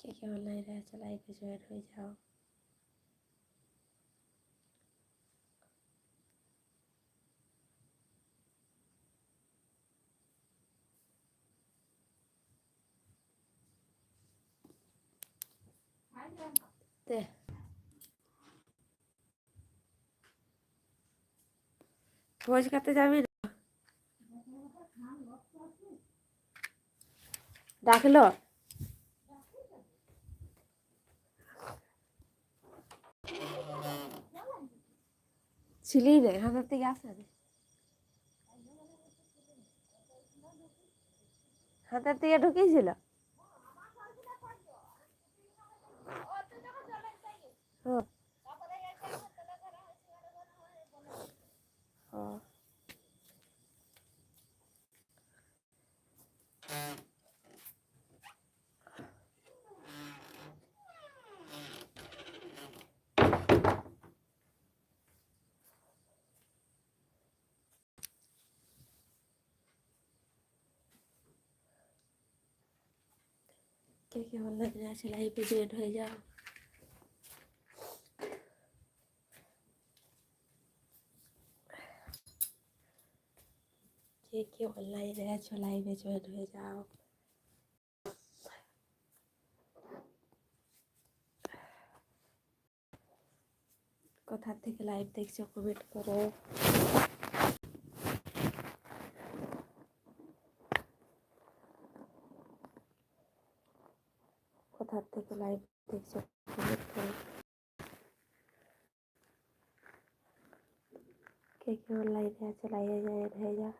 কে কে অনলাইনে আছে লাইভে জয়েন হয়ে যাও ভোজ খেতে যাবি না ডাকলো ছিলি রে হাতের থেকে আসা হাতের থেকে ঢুকিয়েছিল? ও ও কে কে অনলাইনে আছে লাইভে জয়েন হয়ে যাও। কে কে অনলাইনে আছো লাইভে জয়েন হয়ে যাও। কোথা থেকে লাইভ দেখছ? কমেন্ট করো। থেকে লাইভ দেখছ। কে কে অনলাইনে আছে লাইভে জয়েন হয়ে যাও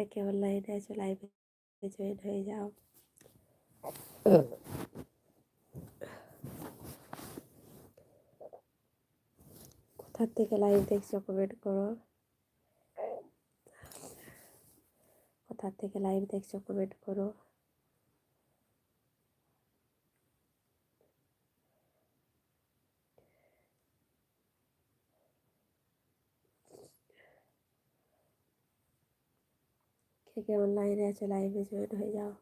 কে কে অনলাইনে আছে লাইভে জয়েন হয়ে যাও কোথার থেকে লাইভ দেখছ কমেন্ট করো কোথার থেকে লাইভ দেখছ কমেন্ট করো কে কে অনলাইনে আছে লাইভে জয়েন হয়ে যাও।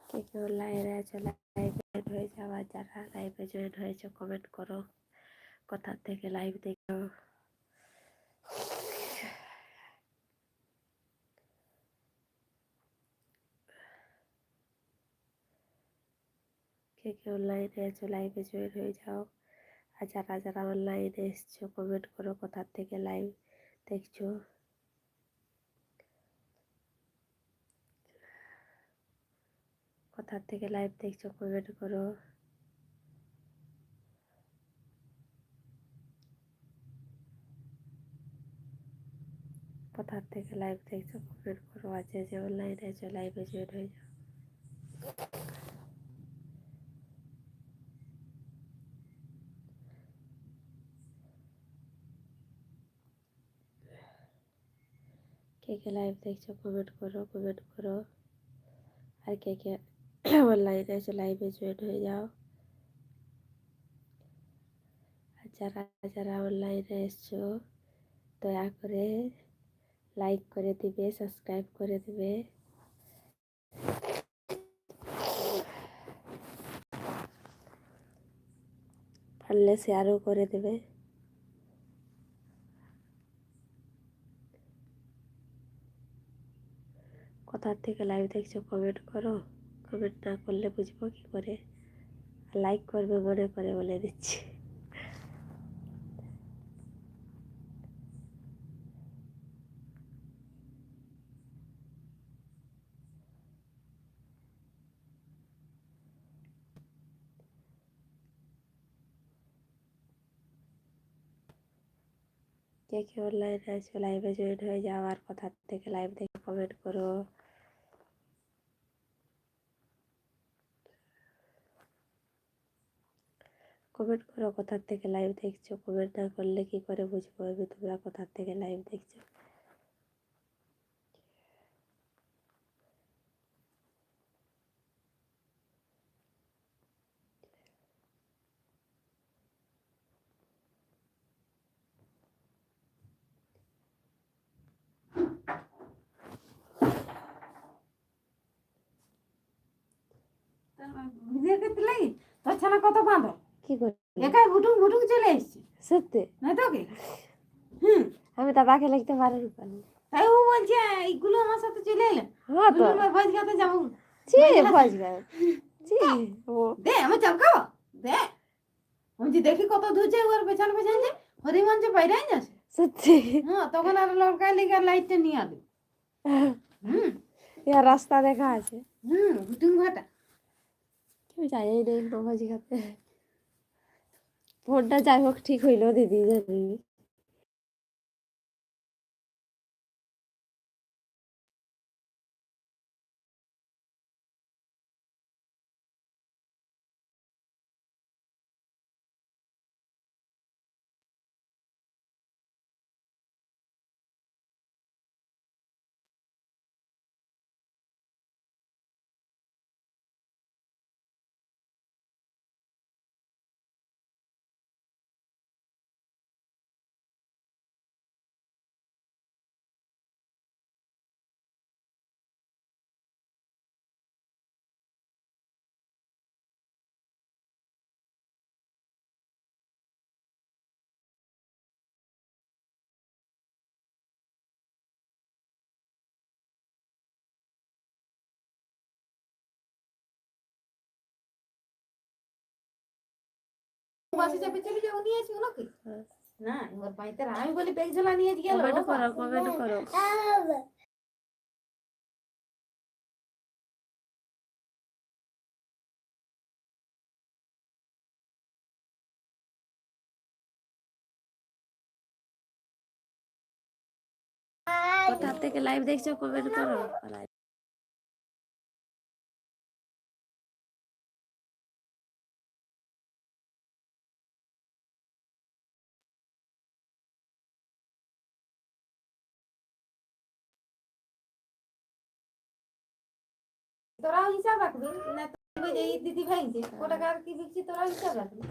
কে কে অনলাইনে আছে লাইভে জয়েন হয়ে যাও। আর যারা লাইভে জয়েন হয়েছে কমেন্ট করো। কোথা থেকে লাইভ দেখো? কে কে অনলাইনে আছো লাইভে জয়েন হয়ে যাও। আর যারা যারা অনলাইনে এসছো কমেন্ট করো কোথা থেকে লাইভ দেখছ। কোথা থেকে লাইভ দেখছ কমেন্ট করো। কোথা থেকে লাইভ দেখছ কমেন্ট করো। আছে যে যে অনলাইনে আছো লাইভে জয়েন হয়ে যাও। কে কে লাইভ দেখছ কমেন্ট করো কমেন্ট করো। আর কে কে অনলাইনে আছে লাইভে জয়েন হয়ে যাও। আর যারা যারা অনলাইনে এসছো, দয়া করে লাইক করে দিবে সাবস্ক্রাইব করে দিবে। পারলে শেয়ারও করে দেবে। কোথার থেকে লাইভ দেখছ কমেন্ট করো। কমেন্ট না করলে বুঝব কি করে। লাইক করবে মনে করে বলে দিচ্ছি। কে কে অনলাইনে আছো লাইভে জয়েন হয়ে যাও কোথার থেকে লাইভ দেখে কমেন্ট করো। কমেন্ট করো, কোথার থেকে লাইভ দেখছ? কমেন্ট না করলে কি করে বুঝব? আমি তোমরা কোথার থেকে লাইভ দেখছ? করতে লাগি? তোর ছানা কত বাঁধো কি করি একাই ভুটুং ভুটুং চলে এসছে। সত্যি? না তো কি? হুম। আমি দাদাকে লিখতে পারিনি পারি তাই ও বলছে এইগুলো আমার সাথে চলে এলে। হ্যাঁ তো। ভোজ খাতে যাব। জি ভোজ খাবে জি ও। দে চাল খাব দে। আমি দেখি কত ধুচ্ছে ওর পেছন পেছন যে হরিমঞ্চে বাইরে যাচ্ছে। সত্যি? হ্যাঁ তখন আর লড়কাই লিগে লাইটটা নিয়ে আলো। হুম। ইয়ার রাস্তা দেখা আছে। হুম ভুটুং। ভাটা কেউ নেই না ভোজ খাতে ফোনটা যাই হোক ঠিক হইল দিদি জানি। বাসে চাপে চলে যাব নিয়ে আসি ওনাকে। না ওর পাইতে আমি বলি ব্যাগ ঝোলা নিয়ে গেল। কমেন্ট করো কমেন্ট করো। কোথা থেকে লাইভ দেখছ? কমেন্ট করো। Live তোরাও হিসাব রাখবি না তো ওই যে এই দিদি ভাইছে ক টাকা আর কি বিকছি তোরাও হিসাব রাখবি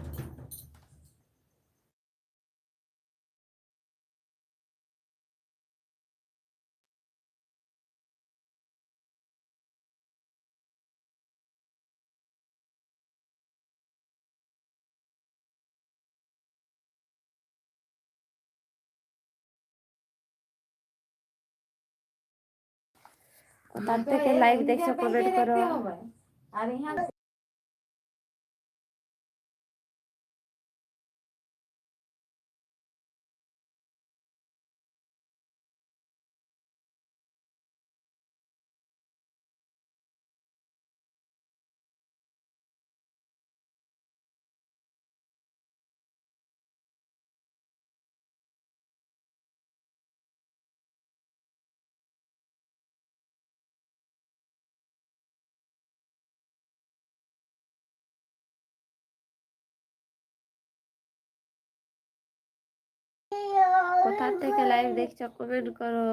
কোথা থেকে লাইভ দেখছ কমেন্ট করো। কোথা থেকে লাইভ দেখছ? কমেন্ট করো।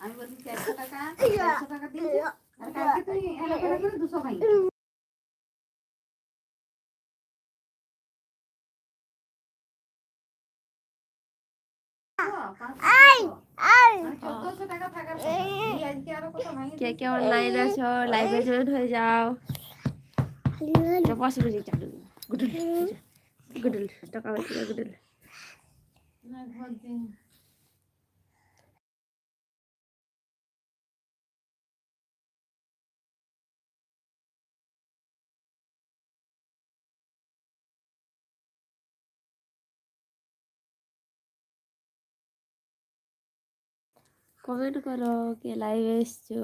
আমি বলছি চারশো টাকা চারশো টাকা দিয়েছি আর কালকে তুই করে দুশো ভাই কে কে অনলাইন আছো? লাইভে জয়েন হয়ে যাও। চালু গুডুল গুডুল টাকা গুডুল কমেন্ট করো কে লাইভে এসছো